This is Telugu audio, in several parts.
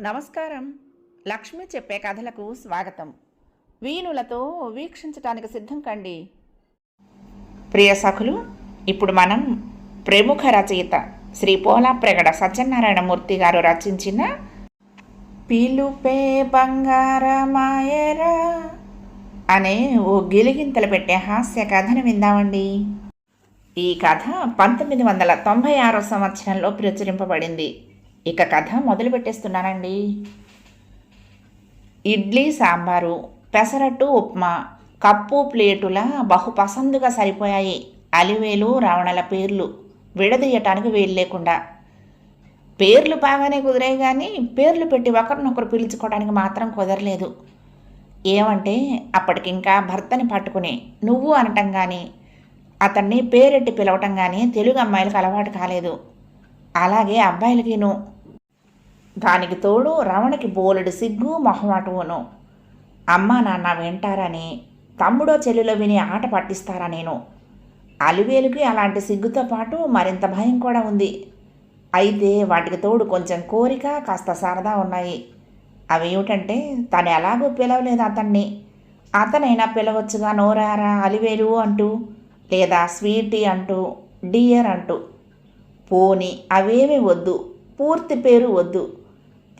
నమస్కారం. లక్ష్మి చెప్పే కథలకు స్వాగతం. వీణులతో వీక్షించటానికి సిద్ధం కండి. ప్రియ సఖులు ఇప్పుడు మనం ప్రముఖ రచయిత శ్రీ పోలాప్రగడ సత్యనారాయణమూర్తి గారు రచించిన పిలుపే బంగారమాయరా అనే ఓ గిలిగింతలు పెట్టే హాస్య కథను విందామండి. ఈ కథ పంతొమ్మిది వందల తొంభై ఆరో సంవత్సరంలో ప్రచురింపబడింది. ఇక కథ మొదలు పెట్టేస్తున్నానండి. ఇడ్లీ సాంబారు పెసరట్టు ఉప్మా కప్పు ప్లేటుల బహు పసందుగా సరిపోయాయి. అలివేలు రావణల పేర్లు విడదీయటానికి వేలు లేకుండా. పేర్లు బాగానే కుదిరాయి కానీ పేర్లు పెట్టి ఒకరినొకరు పిలుచుకోవడానికి మాత్రం కుదరలేదు. ఏమంటే అప్పటికింకా భర్తని పట్టుకుని నువ్వు అనటం కానీ అతన్ని పేరెట్టి పిలవటం కానీ తెలుగు అమ్మాయిలకు అలవాటు కాలేదు. అలాగే అబ్బాయిలకిను. దానికి తోడు రమణకి బోలెడు సిగ్గు మొహమాటమును. అమ్మా నాన్న వింటారని తమ్ముడో చెల్లెలో విని ఆట పట్టిస్తారా నేను అలివేలుకి అలాంటి సిగ్గుతో పాటు మరింత భయం కూడా ఉంది. అయితే వాటికి తోడు కొంచెం కోరిక కాస్త సరదా ఉన్నాయి. అవి ఏమిటంటే తను ఎలాగో పిలవలేదు అతన్ని. అతనైనా పిలవచ్చుగా నోరారా అలివేలు అంటూ లేదా స్వీటీ అంటూ డియర్ అంటూ. పోని అవేమి వద్దు పూర్తి పేరు వద్దు.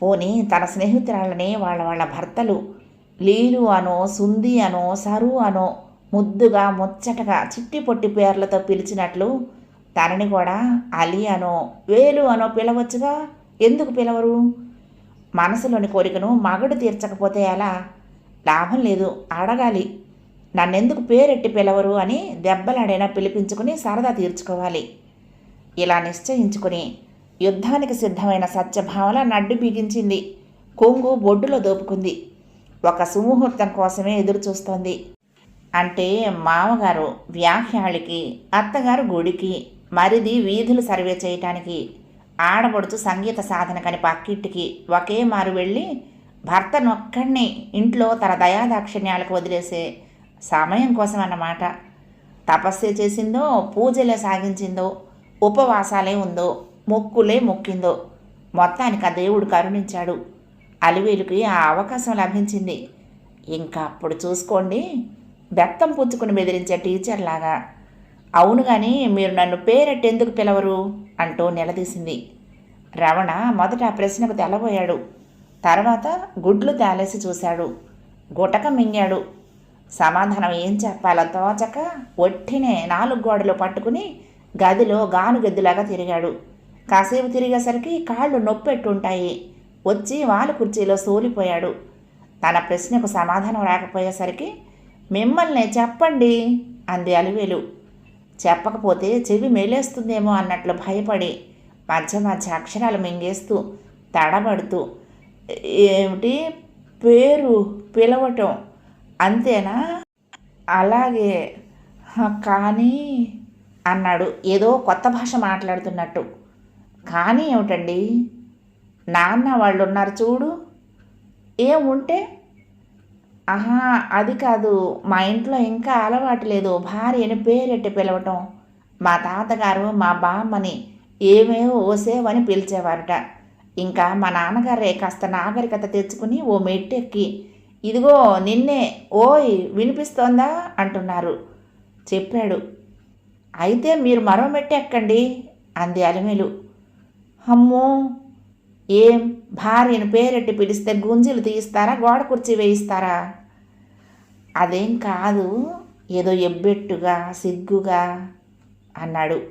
పోని తన స్నేహితురాలని వాళ్ళ వాళ్ళ భర్తలు. లీలు అనో సుంది అనో సరు అనో ముద్దుగా ముచ్చటగా చిట్టి పొట్టి పేర్లతో పిలిచినట్లు తనని కూడా అలి అనో వేలు అనో పిలవచ్చుగా? ఎందుకు పిలవరు? మనసులోని కోరికను మగడు తీర్చకపోతే ఎలా? లాభం లేదు అడగాలి. నన్నెందుకు పేరెట్టి పిలవరు అని దెబ్బలాడైనా పిలిపించుకుని సరదా తీర్చుకోవాలి. ఇలా నిశ్చయించుకుని యుద్ధానికి సిద్ధమైన సత్యభావన నడ్డు బిగించింది కొంగు బొడ్డులో దోపుకుంది. ఒక సుముహూర్తం కోసమే ఎదురుచూస్తోంది. అంటే మామగారు వ్యాఖ్యాళికి అత్తగారు గుడికి మరిది వీధులు సర్వే చేయటానికి ఆడబడుచు సంగీత సాధనకని పక్కింటికి ఒకే మారు వెళ్ళి భర్తనొక్కడిని ఇంట్లో తన దయాదాక్షిణ్యాలకు వదిలేసే సమయం కోసం అన్నమాట తపస్సే చేసిందో పూజలే సాగించిందో ఉపవాసాలే ఉందో మొక్కులే మొక్కిందో మొత్తానికి ఆ దేవుడు కరుణించాడు. అలివేలుకి ఆ అవకాశం లభించింది. ఇంకా అప్పుడు చూసుకోండి. బెత్తం పుచ్చుకుని బెదిరించే టీచర్ లాగా. అవును కానీ మీరు నన్ను పేరెట్టెందుకు పిలవరు? అంటూ నిలదీసింది. రమణ మొదట ఆ ప్రశ్నకు తెలబోయాడు తర్వాత గుడ్లు తేలేసి చూశాడు. గుటక మింగాడు. సమాధానం ఏం చెప్పాలో తోచక ఒట్టినే నాలుగు గోడలు పట్టుకుని గదిలో గానుగెద్దులాగా తిరిగాడు. కాసేపు తిరిగేసరికి కాళ్ళు నొప్పెట్టుంటాయి. వచ్చి వాలు కుర్చీలో సోలిపోయాడు. తన ప్రశ్నకు సమాధానం రాకపోయేసరికి మిమ్మల్ని చెప్పండి అంది అలివేలు. చెప్పకపోతే చెవి మేలేస్తుందేమో అన్నట్లు భయపడి మధ్య మధ్య అక్షరాలు మింగేస్తూ తడబడుతూ ఏమిటి? పేరు? పిలవటం? అంతేనా? అలాగే? కానీ అన్నాడు. ఏదో కొత్త భాష మాట్లాడుతున్నట్టు. కానీ ఏమిటండి? నాన్న వాళ్ళు ఉన్నారు చూడు. ఏం ఉంటే? ఆహా అది కాదు. మా ఇంట్లో ఇంకా అలవాటు లేదు. భార్యని పేరెట్టి పిలవటం. మా తాతగారు మా బామ్మని ఏమేవో ఓసేవని పిలిచేవారట. ఇంకా మా నాన్నగారే కాస్త నాగరికత తెచ్చుకుని ఓ మెట్టెక్కి ఇదిగో నిన్నే ఓయ్ వినిపిస్తోందా? అంటున్నారు. చెప్పాడు. అయితే మీరు మరవ మెట్టు ఎక్కండి అంది అలిమేలు. అమ్మో! ఏం? భార్యను పేరెట్టి పిలిస్తే గుంజీలు తీయిస్తారా గోడ కుర్చీ వేయిస్తారా? అదేం కాదు ఏదో ఎబ్బెట్టుగా సిగ్గుగా అన్నాడు.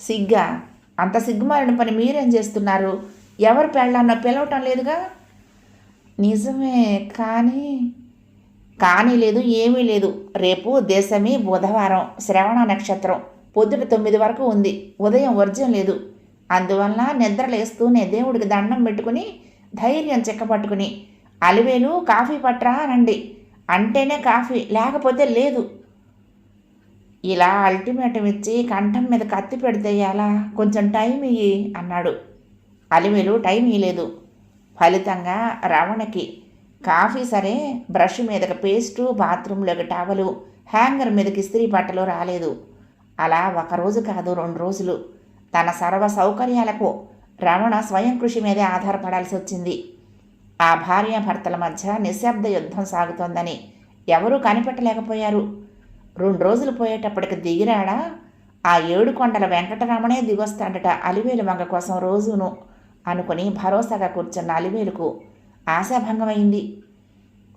సిగ్గా? అంత సిగ్గుమారిన పని మీరేం చేస్తున్నారు? ఎవరు పెళ్ళాన్నో పిలవటం లేదుగా? నిజమే కానీ కానీ లేదు ఏమీ లేదు. రేపు దేశమే బుధవారం శ్రవణ నక్షత్రం. పొద్దుట తొమ్మిది వరకు ఉంది. ఉదయం వర్జం లేదు. అందువల్ల నిద్రలేస్తూనే దేవుడికి దండం పెట్టుకుని ధైర్యం చెక్కపట్టుకుని అలివేలు కాఫీ పట్రా అనండి అంటేనే కాఫీ లేకపోతే లేదు. ఇలా అల్టిమేటం ఇచ్చి కంఠం మీద కత్తి పెడితే ఎలా? కొంచెం టైం ఇయ్యి అన్నాడు. అలివేలు టైం ఇయ్యలేదు. ఫలితంగా రవణకి కాఫీ సరే బ్రష్ మీదకి పేస్టు బాత్రూంలోకి టవలు హ్యాంగర్ మీదకి ఇస్త్రీ బట్టలు రాలేదు. అలా ఒక రోజు కాదు రెండు రోజులు. తన సర్వ సౌకర్యాలకు రమణ స్వయం కృషి మీదే ఆధారపడాల్సి వచ్చింది. ఆ భార్యాభర్తల మధ్య నిశ్శబ్ద యుద్ధం సాగుతోందని ఎవరూ కనిపెట్టలేకపోయారు. రెండు రోజులు పోయేటప్పటికి దిగిరాడా ఆ ఏడు కొండల వెంకటరమణే దిగొస్తాడట అలివేలు మంగ కోసం రోజును అనుకుని భరోసాగా కూర్చున్న అలివేలుకు ఆశాభంగమైంది.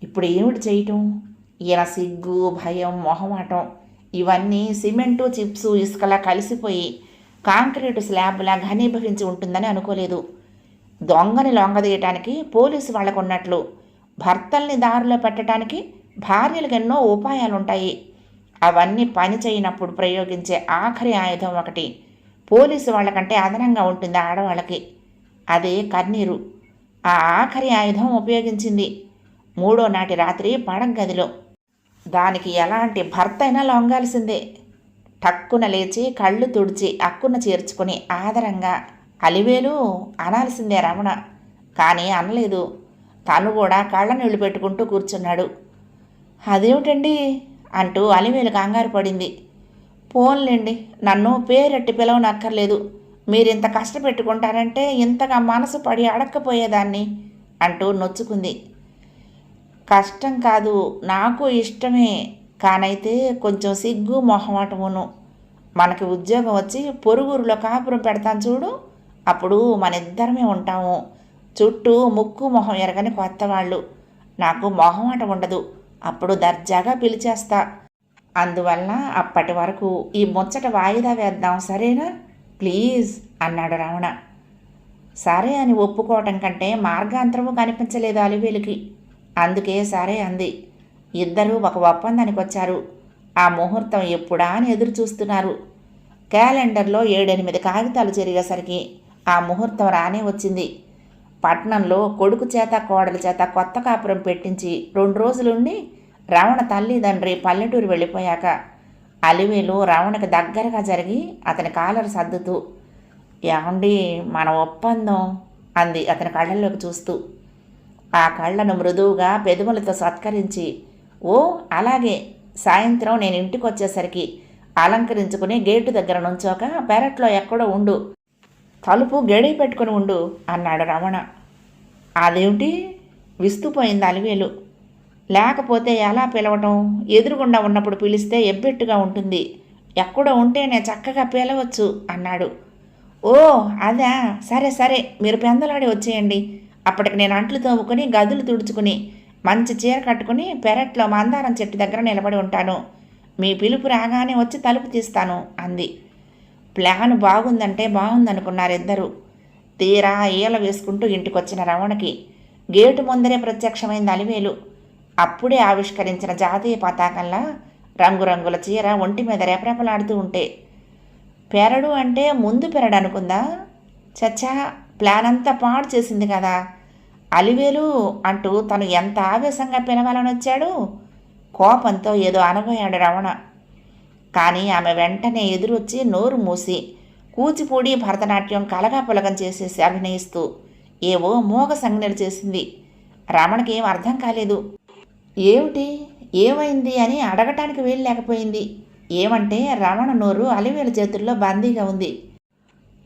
ఇప్పుడు ఏమిటి చేయటం? ఈయన సిగ్గు భయం మొహమాటం ఇవన్నీ సిమెంటు చిప్సు ఇసుకలా కలిసిపోయి కాంక్రీటు స్లాబ్లా ఘనీభవించి ఉంటుందని అనుకోలేదు. దొంగని లొంగదీయటానికి పోలీసు వాళ్ళకు ఉన్నట్లు భర్తల్ని దారిలో పెట్టడానికి భార్యలకు ఎన్నో ఉపాయాలుంటాయి. అవన్నీ పని చేయనప్పుడు ప్రయోగించే ఆఖరి ఆయుధం ఒకటి పోలీసు వాళ్ళకంటే అదనంగా ఉంటుంది ఆడవాళ్ళకి? అదే కన్నీరు. ఆ ఆఖరి ఆయుధం ఉపయోగించింది. మూడో నాటి రాత్రి పడగదిలో దానికి ఎలాంటి భర్త అయినా లొంగాల్సిందే. టక్కున లేచి కళ్ళు తుడిచి అక్కున చేర్చుకుని ఆదరంగా అలివేలు అనాల్సిందే రమణ. కానీ అనలేదు. తను కూడా కళ్ళ నీళ్ళు పెట్టుకుంటూ కూర్చున్నాడు. అదేమిటండి? అంటూ అలివేలు కంగారు పడింది. పోన్లేండి. నన్ను పేరెట్టి పిలవనక్కర్లేదు. మీరింత కష్టపెట్టుకుంటారంటే ఇంతగా మనసు పడి అడక్కపోయేదాన్ని అంటూ నొచ్చుకుంది. కష్టం కాదు. నాకు ఇష్టమే. కానైతే కొంచెం సిగ్గు మొహమాటమును. మనకి ఉద్యోగం వచ్చి పొరుగురులో కాపురం పెడతాను చూడు. అప్పుడు మన ఇద్దరమే ఉంటాము. చుట్టూ ముక్కు మొహం ఎరగని కొత్త వాళ్ళు నాకు మొహమాట ఉండదు. అప్పుడు దర్జాగా పిలిచేస్తా. అందువల్ల అప్పటి వరకు ఈ ముచ్చట వాయిదా వేద్దాం సరేనా? ప్లీజ్ అన్నాడు రావణ సరే అని ఒప్పుకోవటం కంటే మార్గాంతరము కనిపించలేదు అలివేలికి. అందుకే సరే అంది. ఇద్దరూ ఒక ఒప్పందానికి వచ్చారు. ఆ ముహూర్తం ఎప్పుడా అని ఎదురు చూస్తున్నారు క్యాలెండర్లో ఏడెనిమిది కాగితాలు జరిగేసరికి ఆ ముహూర్తం రానే వచ్చింది. పట్నంలో కొడుకు చేత కోడలి చేత కొత్త కాపురం పెట్టించి రెండు రోజులుండి రావణ తల్లిదండ్రి పల్లెటూరు వెళ్ళిపోయాక అలివేలు రావణకి దగ్గరగా జరిగి అతని కాలరు సర్దుతూ ఏమండి మన ఒప్పందం? అంది అతని కళ్ళల్లోకి చూస్తూ. ఆ కళ్ళను మృదువుగా పెదవులతో సత్కరించి ఓ అలాగే సాయంత్రం నేను ఇంటికి వచ్చేసరికి అలంకరించుకుని గేటు దగ్గర నుంచోక పెరట్లో ఎక్కడో ఉండు తలుపు గడి పెట్టుకుని ఉండు అన్నాడు రమణ. అదేమిటి? విస్తుపోయింది అలివేలు. లేకపోతే ఎలా పిలవటం? ఎదురుగుండా ఉన్నప్పుడు పిలిస్తే ఎబ్బెట్టుగా ఉంటుంది. ఎక్కడో ఉంటేనే చక్కగా పిలవచ్చు అన్నాడు. ఓ అదా. సరే సరే మీరు పెందలాడి వచ్చేయండి. అప్పటికి నేను అంట్లు తోముకొని గదులు తుడుచుకుని మంచి చీర కట్టుకుని పెరట్లో మందారం చెట్టు దగ్గర నిలబడి ఉంటాను. మీ పిలుపు రాగానే వచ్చి తలుపు తీస్తాను అంది. ప్లాన్ బాగుందంటే బాగుందనుకున్నారిద్దరూ తీరా ఈల వేసుకుంటూ ఇంటికొచ్చిన రమణకి గేటు ముందరే ప్రత్యక్షమైంది అలివేలు. అప్పుడే ఆవిష్కరించిన జాతీయ పతాకంలా రంగురంగుల చీర ఒంటి మీద రెపరెపలాడుతూ ఉంటే పెరడు అంటే ముందు పెరడు అనుకుందా చచ్చా! ప్లాన్ అంతా పాడు చేసింది కదా. అలివేలు అంటూ తను ఎంత ఆవేశంగా పిలవాలని వచ్చాడు? కోపంతో ఏదో అనబోయాడు రమణ. కానీ ఆమె వెంటనే ఎదురొచ్చి నోరు మూసి కూచిపూడి భరతనాట్యం కలగాపులగం చేసేసి అభినయిస్తూ ఏవో మోగ సంజ్ఞలు చేసింది. రమణకి ఏం అర్థం కాలేదు. ఏమిటి? ఏమైంది అని అడగటానికి వీలు లేకపోయింది. ఏమంటే రమణ నోరు అలివేలు చేతుల్లో బందీగా ఉంది.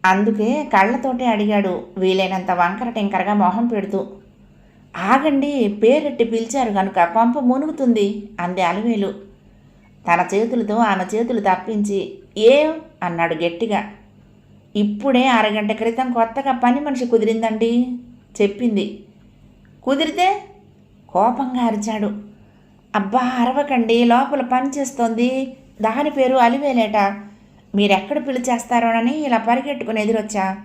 అందుకే కళ్ళతోటే అడిగాడు. వీలైనంత వంకర టెంకరగా మొహం పెడుతూ ఆగండి పేరెట్టి పిలిచారు కనుక కొంప మునుగుతుంది అంది అలివేలు. తన చేతులతో ఆమె చేతులు తప్పించి ఏం? అన్నాడు గట్టిగా. ఇప్పుడే అరగంట క్రితం కొత్తగా పని మనిషి కుదిరిందండి చెప్పింది. కుదిరితే? కోపంగా అరిచాడు. అబ్బా అరవకండి లోపల పని చేస్తోంది. దాని పేరు అలివేలేట. మీరెక్కడ పిలిచేస్తారోనని ఇలా పరిగెట్టుకుని ఎదురొచ్చా?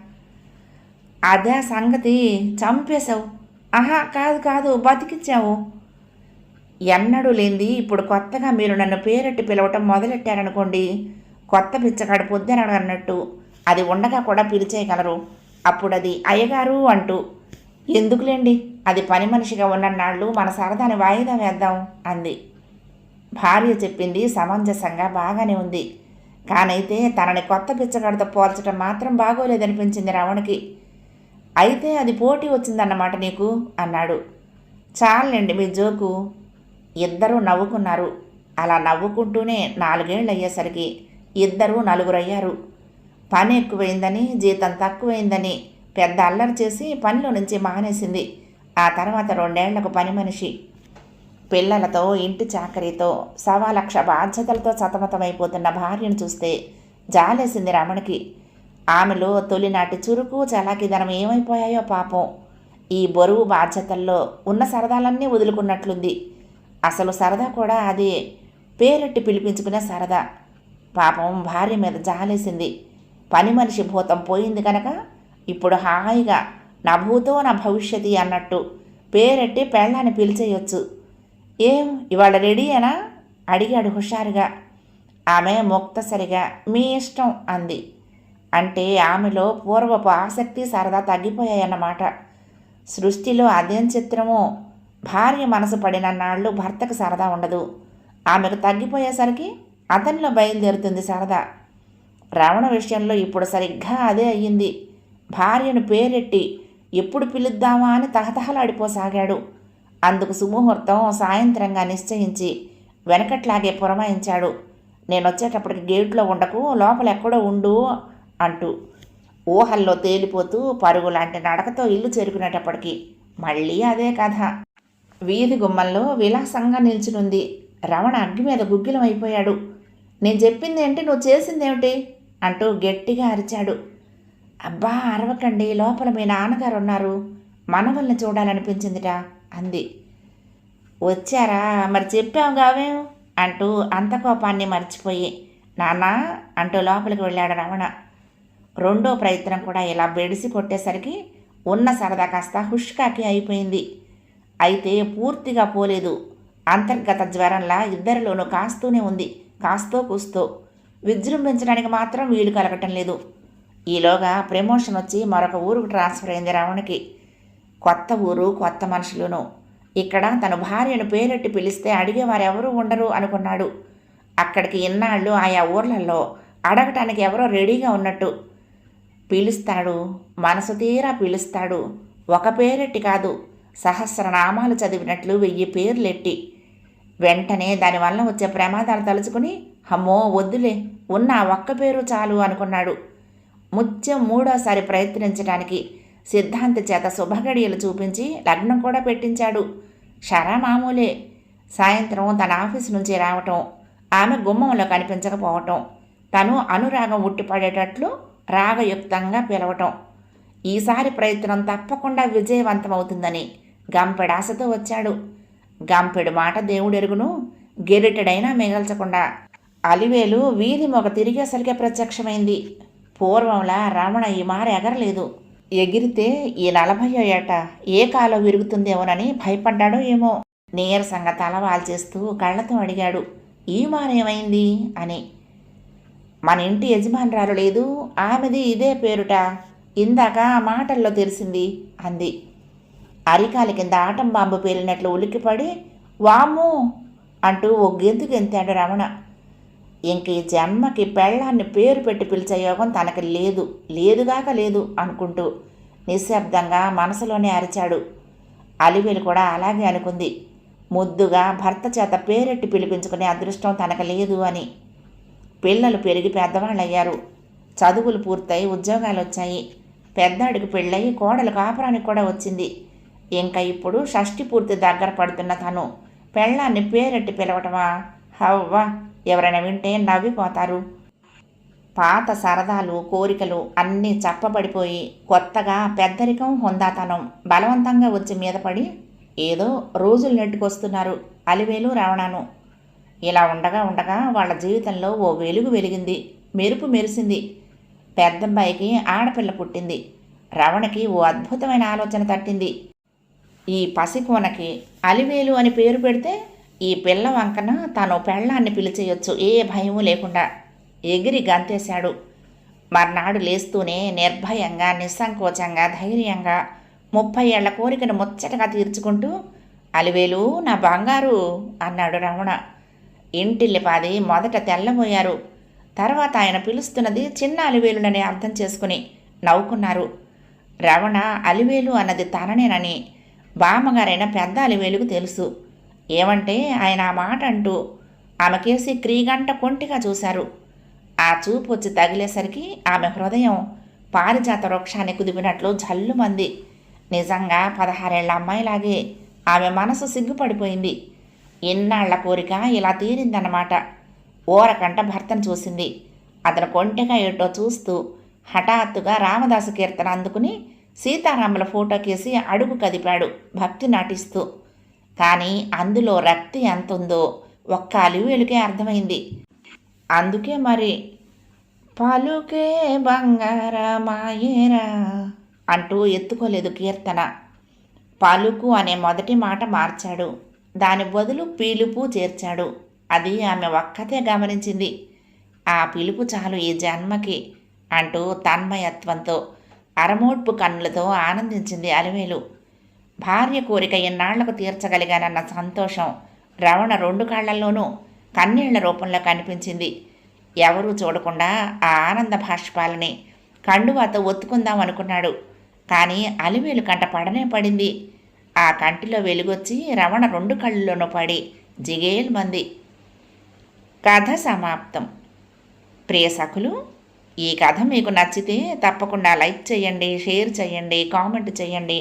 అదే సంగతి చంపేశావు. ఆహా కాదు కాదు బతికించావు ఎన్నడూ లేనిది ఇప్పుడు కొత్తగా మీరు నన్ను పేరెట్టి పిలవటం మొదలెట్టారనుకోండి కొత్త పిచ్చగాడు పొద్దున అన్నట్టు. అది ఉండగా కూడా పిలిచేయగలరు. అప్పుడు అది అయ్యగారు అంటూ ఎందుకులేండి? అది పని మనిషిగా ఉన్నన్నాళ్ళు మన సరదాని వాయిదా వేద్దాం అంది. భార్య చెప్పింది సమంజసంగా బాగానే ఉంది. కానైతే తనని కొత్త పిచ్చగాడితో పోల్చడం మాత్రం బాగోలేదనిపించింది రావణకి అయితే అది పోటీ వచ్చిందన్నమాట నీకు? అన్నాడు. చాలండి మీ జోకు ఇద్దరూ నవ్వుకున్నారు. అలా నవ్వుకుంటూనే నాలుగేళ్ళు అయ్యేసరికి ఇద్దరూ నలుగురు అయ్యారు పని ఎక్కువైందని జీతం తక్కువైందని పెద్ద అల్లరి చేసి పనిలో నుంచి మానేసింది. ఆ తర్వాత రెండేళ్ళకు పని మనిషి. పిల్లలతో ఇంటి చాకరీతో సవా లక్ష బాధ్యతలతో సతమతమైపోతున్న భార్యను చూస్తే జాలేసింది రమణికి. ఆమెలో తొలినాటి చురుకు చలాకిదనం ఏమైపోయాయో పాపం. ఈ బరువు బాధ్యతల్లో ఉన్న సరదాలన్నీ వదులుకున్నట్లుంది. అసలు సరదా కూడా అది పేరెట్టి పిలిపించుకునే సరదా. పాపం భార్య మీద జాలేసింది. పని మనిషి భూతం పోయింది కనుక ఇప్పుడు హాయిగా నా భూతో నా భవిష్యతి అన్నట్టు పేరెట్టి పెళ్ళాన్ని పిలిచేయొచ్చు. ఏం? ఇవాళ రెడీయేనా అడిగాడు హుషారుగా. ఆమె ముక్తసరిగా మీ ఇష్టం అంది. అంటే ఆమెలో పూర్వపు ఆసక్తి సరదా తగ్గిపోయాయన్నమాట. సృష్టిలో అదేం చిత్రమో భార్య మనసు పడిన నాళ్ళు భర్తకు సరదా ఉండదు. ఆమెకు తగ్గిపోయేసరికి అతనిలో బయలుదేరుతుంది సరదా. రావణ విషయంలో ఇప్పుడు సరిగ్గా అదే అయ్యింది. భార్యను పేరెట్టి ఎప్పుడు పిలుద్దామా అని తహతహలాడిపోసాగాడు. అందుకు సుముహూర్తం సాయంత్రంగా నిశ్చయించి వెనకట్లాగే పురమాయించాడు. నేను వచ్చేటప్పటికి గేట్లో ఉండకు లోపల ఎక్కడో ఉండు అంటూ ఊహల్లో తేలిపోతూ పరుగు లాంటి నడకతో ఇల్లు చేరుకునేటప్పటికి మళ్ళీ అదే కథ. వీధి గుమ్మంలో విలాసంగా నిల్చునుంది. రమణ అగ్గి మీద గుగ్గిలం అయిపోయాడు నేను చెప్పింది ఏంటి? నువ్వు చేసిందేమిటి అంటూ గట్టిగా అరిచాడు. అబ్బా అరవకండి. లోపల మీ నాన్నగారు ఉన్నారు మనవల్ని చూడాలనిపించిందిట. అంది. వచ్చారా? మరి చెప్పాం కావేం అంటూ అంత కోపాన్ని మర్చిపోయి నానా అంటూ లోపలికి వెళ్ళాడు రమణ. రెండో ప్రయత్నం కూడా ఇలా బెడిసి కొట్టేసరికి ఉన్న సరదా కాస్త హుష్కాకి అయిపోయింది. అయితే పూర్తిగా పోలేదు. అంతర్గత జ్వరంలా ఇద్దరిలోనూ కాస్తూనే ఉంది కాస్తో కూస్తో. విజృంభించడానికి మాత్రం వీలు కలగటం లేదు. ఈలోగా ప్రమోషన్ వచ్చి మరొక ఊరుకు ట్రాన్స్ఫర్ అయింది రావణకి కొత్త ఊరు కొత్త మనుషులును. ఇక్కడ తన భార్యను పేరెట్టి పిలిస్తే అడిగేవారెవరూ ఉండరు అనుకున్నాడు. అక్కడికి ఇన్నాళ్ళు ఆయా ఊర్లలో అడగటానికి ఎవరో రెడీగా ఉన్నట్టు. పిలుస్తాడు మనసు తీరా పిలుస్తాడు. ఒక పేరెట్టి కాదు సహస్రనామాలు చదివినట్లు వెయ్యి పేర్లెట్టి. వెంటనే దానివల్ల వచ్చే ప్రమాదాలు తలుచుకుని అమ్మో వద్దులే ఉన్న ఒక్క పేరు చాలు అనుకున్నాడు. ముత్యం మూడోసారి ప్రయత్నించడానికి సిద్ధాంత చేత శుభగడియలు చూపించి లగ్నం కూడా పెట్టించాడు. షరా మామూలే. సాయంత్రం తన ఆఫీస్ నుంచి రావటం ఆమె గుమ్మంలో కనిపించకపోవటం తను అనురాగం ఉట్టిపడేటట్లు రాగయుక్తంగా పిలవటం. ఈసారి ప్రయత్నం తప్పకుండా విజయవంతమవుతుందని గంపెడాశతో వచ్చాడు. గంపెడు మాట దేవుడెరుగును గెరిటెడైనా మిగల్చకుండా. అలివేలు వీధి మొగ తిరిగేసరికే ప్రత్యక్షమైంది. పూర్వంలా రమణ ఈ మార ఎగరలేదు. ఎగిరితే ఈ నలభయో ఏట ఏ కాలో విరుగుతుందేమోనని భయపడ్డాడో ఏమో. నీరసంగా తల వాల్చేస్తూ కళ్ళతో అడిగాడు ఈ మానేమైంది అని. మన ఇంటి యజమానురాలు లేదు ఆమెది ఇదే పేరుట. ఇందాక ఆ మాటల్లో తెలిసింది అంది. అరికాలి కింద ఆటం బాంబు పేలినట్లు ఉలిక్కిపడి వామ్మో అంటూ ఓ గెంతు గెంతాడు రమణ. ఇంక ఈ జన్మకి పెళ్ళాన్ని పేరు పెట్టి పిలిచే యోగం తనకి లేదు లేదుగాక లేదు అనుకుంటూ నిశ్శబ్దంగా మనసులోనే అరిచాడు. అలివేలు కూడా అలాగే అనుకుంది. ముద్దుగా భర్త చేత పేరెట్టి పిలిపించుకునే అదృష్టం తనకు లేదు అని. పిల్లలు పెరిగి పెద్దవాళ్ళయ్యారు. చదువులు పూర్తయి ఉద్యోగాలు వచ్చాయి. పెద్దాడికి పెళ్ళయి కోడలు కాపురానికి కూడా వచ్చింది. ఇంకా ఇప్పుడు షష్టి పూర్తి దగ్గర పడుతున్న తను. పెళ్ళాన్ని పేరెట్టి పిలవటమా? హవ్వా ఎవరైనా వింటే నవ్విపోతారు. పాత సరదాలు కోరికలు అన్నీ చప్పబడిపోయి కొత్తగా పెద్దరికం హుందాతనం. బలవంతంగా వచ్చి మీద పడి ఏదో రోజులు నెట్టుకొస్తున్నారు అలివేలు రావణాను. ఇలా ఉండగా ఉండగా వాళ్ళ జీవితంలో ఓ వెలుగు వెలిగింది. మెరుపు మెరిసింది. పెద్దబ్బాయికి ఆడపిల్ల పుట్టింది. రవణకి ఓ అద్భుతమైన ఆలోచన తట్టింది. ఈ పసికోనకి అలివేలు అని పేరు పెడితే ఈ పిల్ల వంకన తను పెళ్ళాన్ని పిలిచేయొచ్చు ఏ భయము లేకుండా. ఎగిరి గంతేశాడు. మర్నాడు లేస్తూనే నిర్భయంగా నిస్సంకోచంగా ధైర్యంగా ముప్పై ఏళ్ళ కోరికను ముచ్చటగా తీర్చుకుంటూ అలివేలు నా బంగారు అన్నాడు రమణ. ఇంటిల్లిపాది మొదట తెల్లబోయారు తర్వాత ఆయన పిలుస్తున్నది చిన్న అలివేలునని అర్థం చేసుకుని నవ్వుకున్నారు. రమణ అలివేలు అన్నది తననేనని బామ్మగారైన పెద్ద అలివేలుకు తెలుసు. ఏమంటే ఆయన ఆ మాట అంటూ ఆమెకేసి క్రీగంట కొంటిగా చూశారు. ఆ చూపు వచ్చి తగిలేసరికి ఆమె హృదయం పారిజాత వృక్షాన్ని కుదిపినట్లు జల్లుమంది. నిజంగా పదహారేళ్ళ అమ్మాయిలాగే ఆమె మనసు సిగ్గుపడిపోయింది. ఎన్నాళ్ళ కోరిక ఇలా తీరిందన్నమాట. ఓరకంట భర్తను చూసింది. అతను కొంటెగా ఏటో చూస్తూ హఠాత్తుగా రామదాసు కీర్తన అందుకుని సీతారాముల ఫోటో కేసి అడుగు కదిపాడు భక్తి నాటిస్తూ. కానీ అందులో రక్తి ఎంత ఉందో ఒక్క అలివేలుకే అర్థమైంది. అందుకే మరి పలుకే బంగారమాయేరా అంటూ ఎత్తుకోలేదు కీర్తన. పలుకు అనే మొదటి మాట మార్చాడు. దాని బదులు పీలుపు చేర్చాడు. అది ఆమె ఒక్కతే గమనించింది. ఆ పిలుపు చాలు ఈ జన్మకి అంటూ తన్మయత్వంతో అరమోడ్పు కన్నులతో ఆనందించింది అలివేలు. భార్య కోరిక ఎన్నాళ్ళకు తీర్చగలిగానన్న సంతోషం రవణ రెండు కాళ్ళల్లోనూ కన్నీళ్ళ రూపంలో కనిపించింది. ఎవరూ చూడకుండా ఆ ఆనంద భాష్పాలని కండువాతో ఒత్తుకుందాం అనుకున్నాడు. కానీ అలివేలు కంట పడనే పడింది. ఆ కంటిలో వెలుగొచ్చి రవణ రెండు కళ్ళులోనూ పడి జిగేల్ మంది. కథ సమాప్తం. ప్రియ సఖులు ఈ కథ మీకు నచ్చితే తప్పకుండా లైక్ చేయండి షేర్ చేయండి కామెంట్ చేయండి.